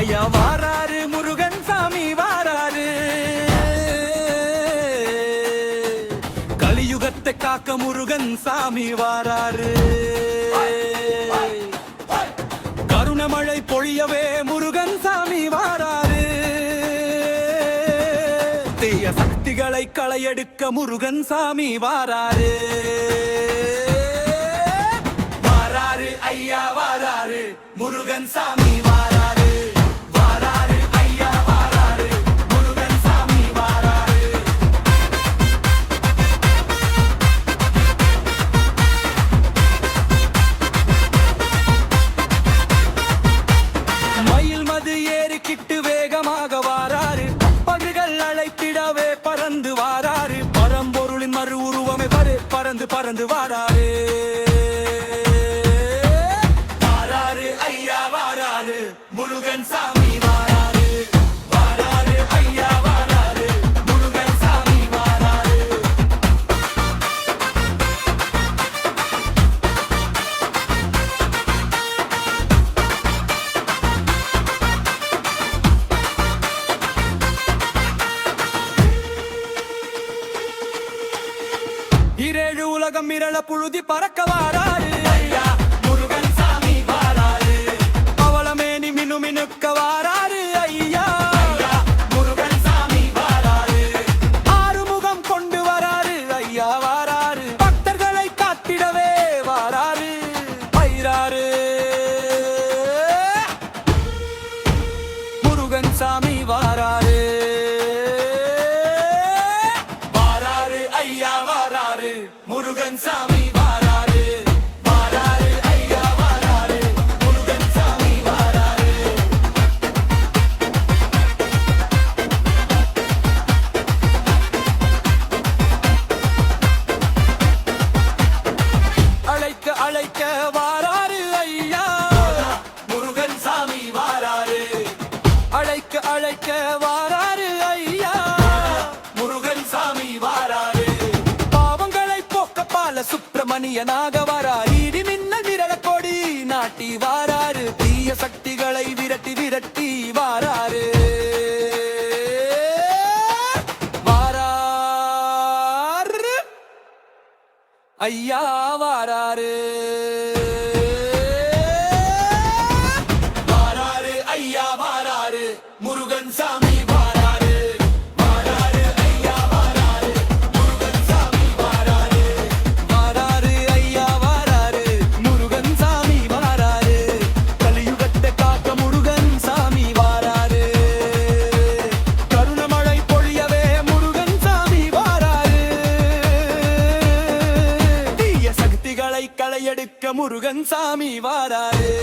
ஐயா வாராரு முருகன் சாமி வாராரு. கலியுகத்தை காக்க முருகன் சாமி வாராரு. கருணமழை பொழியவே முருகன் சாமி வாராரு. தீய சக்திகளை களையெடுக்க முருகன் சாமி வாராரு. வாராரு ஐயா வாராரு முருகன் சாமி பறந்து பறந்து வாராரு. உலகம் மிரள புழுதி பறக்க வாராரு ஐயா முருகன் சாமி வாராரு பவளமேனி மினு மினுக்க வாராரு ஐயா. முருகன் சாமி வாராரு ஆறுமுகம் கொண்டு வராரு ஐயா வாராரு பக்தர்களை காத்திடவே வாராரு பயிராரு முருகன் சாமி வாராரு அழைக்க வாராரு ஐயா. முருகன் சாமி வாராரு. அழைக்க அழைக்க வாராரு சுப்பிரமணியனாக வரார். இடி மின்னல் விரல கொடி நாட்டி வாராரு. தீய சக்திகளை விரட்டி விரட்டி வாராரு. வாராரு. ஐயா வாராரு. வாராரு ஐயா வாராரு. முருகன் சாமி களை எடுக்க முருகன் சாமி வாராரே.